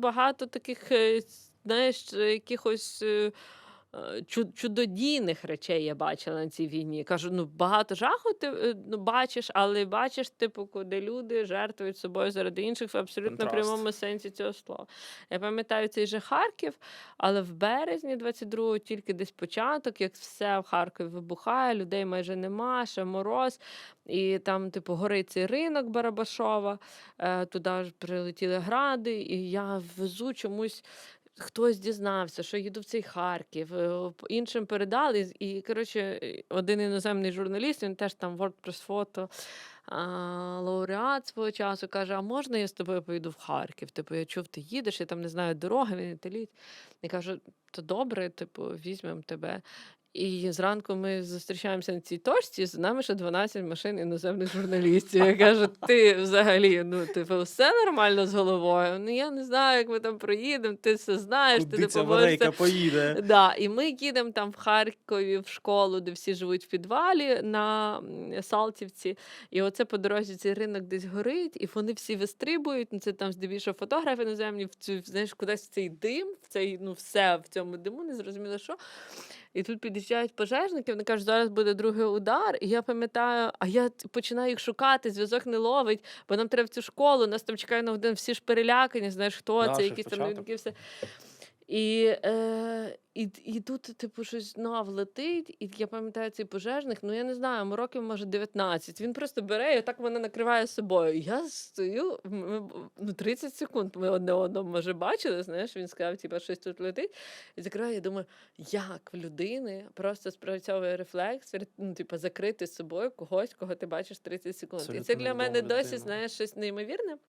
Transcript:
Багато таких, е, знаєш, е, якихось. Е, чу- Чудодійних речей я бачила на цій війні. Кажу, ну багато жаху ти е, ну, бачиш, але бачиш, типу, куди люди жертвують собою заради інших в абсолютно Контраст. прямому сенсі цього слова. Я пам'ятаю цей же Харків, але в березні 22-го тільки десь початок, як все в Харкові вибухає, людей майже нема, ще мороз. І там, типу, горить цей ринок Барабашова, е, туди ж прилетіли гради, і я везу чомусь. Хтось дізнався, що їду в цей Харків, е, іншим передали. І, коротше, е, один іноземний журналіст, він теж там WordPress фото лауреат свого часу каже: А можна я з тобою поїду в Харків? Типу, я чув, ти їдеш, я там не знаю дороги, він італієць. Я кажу, то добре, типу, візьмемо тебе. І зранку ми зустрічаємося на цій точці, з нами ще 12 машин іноземних журналістів. Я кажу, ти взагалі, ну, типу, все нормально з головою. Ну я не знаю, як ми там проїдемо, ти все знаєш, ти Куди ця допоможеш. велика поїде? Да, і ми їдемо там в Харкові в школу, де всі живуть в підвалі на Салтівці. І оце по дорозі цей ринок десь горить, і вони всі вистрибують. Ну це там здебільшого фотографи іноземні, в цю, знаєш, кудись в цей дим, в цей, ну все в цьому диму, не зрозуміло що. І тут під'їжджають пожежники, вони кажуть, зараз буде другий удар. І я пам'ятаю, а я починаю їх шукати, зв'язок не ловить, бо нам треба в цю школу, нас там чекає на один, всі ж перелякані, знаєш, хто Да, це, якісь там все. І, е, і, і тут, типу, щось знов летить, і я пам'ятаю цей пожежник, ну я не знаю, йому років може 19. Він просто бере і так мене накриває собою. Я стою, ми, ну 30 секунд ми одне одного може бачили, знаєш, він сказав, типу, щось тут летить. І закриваю, я думаю, як в людини просто спрацьовує рефлекс, ну, типу, закрити з собою когось, кого ти бачиш 30 секунд. і це для мене досі, людина. знаєш, щось неймовірне.